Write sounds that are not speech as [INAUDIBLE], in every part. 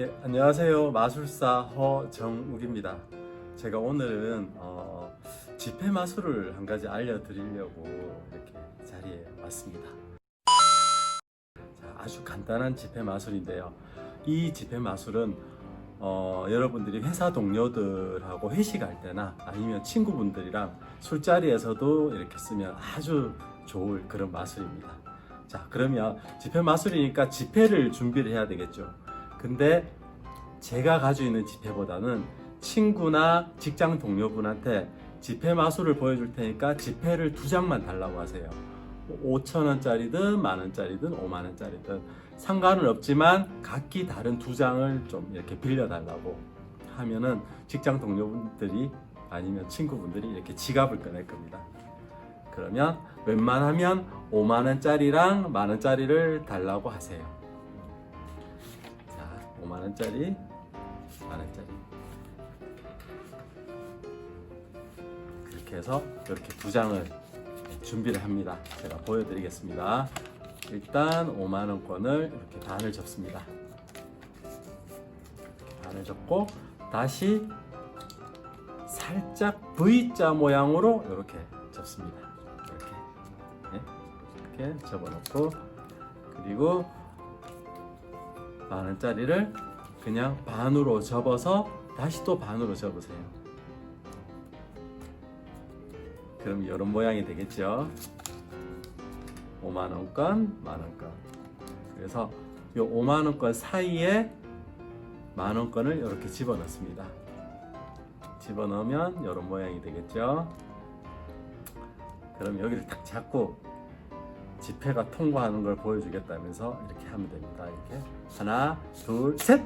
예, 안녕하세요. 마술사 허정욱입니다. 제가 오늘은 어, 집회 마술을 한 가지 알려드리려고 이렇게 자리에 왔습니다. 자, 아주 간단한 집회 마술인데요. 이 집회 마술은 어, 여러분들이 회사 동료들하고 회식할 때나 아니면 친구분들이랑 술자리에서도 이렇게 쓰면 아주 좋을 그런 마술입니다. 자, 그러면 집회 마술이니까 집회를 준비를 해야 되겠죠. 근데 제가 가지고 있는 지폐보다는 친구나 직장 동료분한테 지폐 마술을 보여줄 테니까 지폐를 두 장만 달라고 하세요. 5천 원짜리든 만 원짜리든 5만 원짜리든 상관은 없지만 각기 다른 두 장을 좀 이렇게 빌려 달라고 하면은 직장 동료분들이 아니면 친구분들이 이렇게 지갑을 꺼낼 겁니다. 그러면 웬만하면 5만 원짜리랑 만 원짜리를 달라고 하세요. 자, 5만 원짜리, 만 원짜리. 그렇게 해서 이렇게 두 장을 준비를 합니다. 제가 보여드리겠습니다. 일단 5만 원권을 이렇게 반을 접습니다. 이렇게 반을 접고 다시 살짝 V자 모양으로 이렇게 접습니다. 이렇게 네? 이렇게 접어놓고 그리고 만 원짜리를 그냥 반으로 접어서 다시 또 반으로 접으세요. 그럼 이런 모양이 되겠죠. 5만 원권, 만 원권. 그래서 이 5만 원권 사이에 만 원권을 이렇게 집어넣습니다. 집어넣으면 이런 모양이 되겠죠. 그럼 여기를 딱 잡고 지폐가 통과하는 걸 보여주겠다면서 이렇게 하면 됩니다. 이렇게 하나, 둘, 셋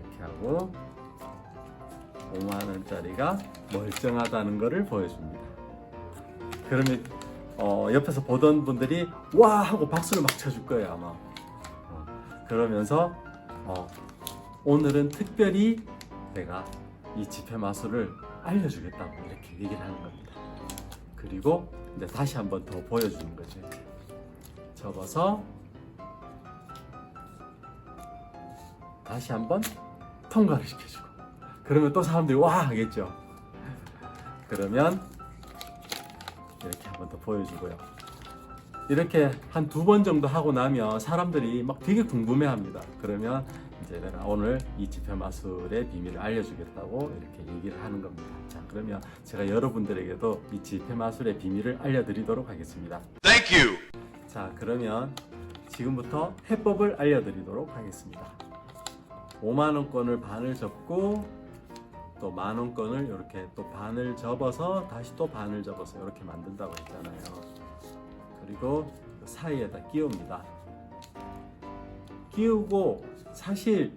이렇게 하고 5만 원짜리가 멀쩡하다는 것을 보여줍니다. 그러면 어, 옆에서 보던 분들이 와 하고 박수를 막 쳐줄 거예요 아마. 어, 그러면서 어, 오늘은 특별히 내가 이 지폐 마술을 알려주겠다고 이렇게 얘기를 하는 겁니다. 그리고 이제 다시 한 번 더 보여주는 거죠. 접어서 다시 한 번 통과를 시켜주고 그러면 또 사람들이 와 하겠죠. 그러면 이렇게 한 번 더 보여주고요. 이렇게 한 두 번 정도 하고 나면 사람들이 막 되게 궁금해합니다. 그러면 이제 내가 오늘 이 지폐 마술의 비밀을 알려주겠다고 이렇게 얘기를 하는 겁니다. 자, 그러면 제가 여러분들에게도 이 지폐 마술의 비밀을 알려드리도록 하겠습니다. Thank you. 자, 그러면 지금부터 해법을 알려드리도록 하겠습니다. 5만 원권을 반을 접고 또 만 원권을 이렇게 또 반을 접어서 다시 또 반을 접어서 이렇게 만든다고 했잖아요. 그리고 사이에다 끼웁니다. 끼우고 사실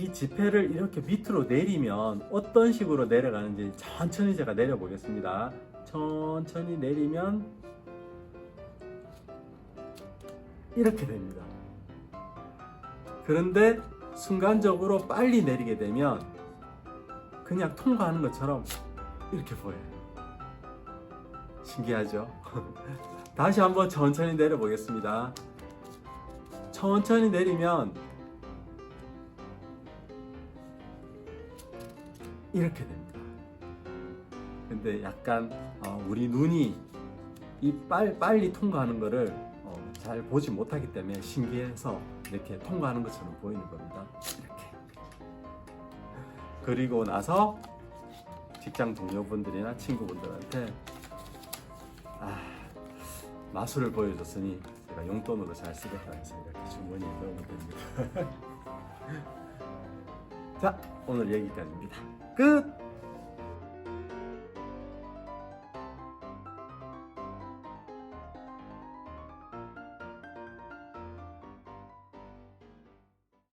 이 지폐를 이렇게 밑으로 내리면 어떤 식으로 내려가는지 천천히 제가 내려 보겠습니다. 천천히 내리면 이렇게 됩니다. 그런데 순간적으로 빨리 내리게 되면 그냥 통과하는 것처럼 이렇게 보여요. 신기하죠? [LAUGHS] 다시 한번 천천히 내려 보겠습니다. 천천히 내리면 이렇게 됩니다. 근데 약간 어, 우리 눈이 이 빨, 빨리 통과하는 거를 어, 잘 보지 못하기 때문에 신기해서 이렇게 통과하는 것처럼 보이는 겁니다. 이렇게. 그리고 나서 직장 동료분들이나 친구분들한테 아, 마술을 보여줬으니 제가 용돈으로 잘 쓰겠다 해서 이렇게 주머니에 넣으면 됩니다. 자, 오늘 여기까지입니다. 끝!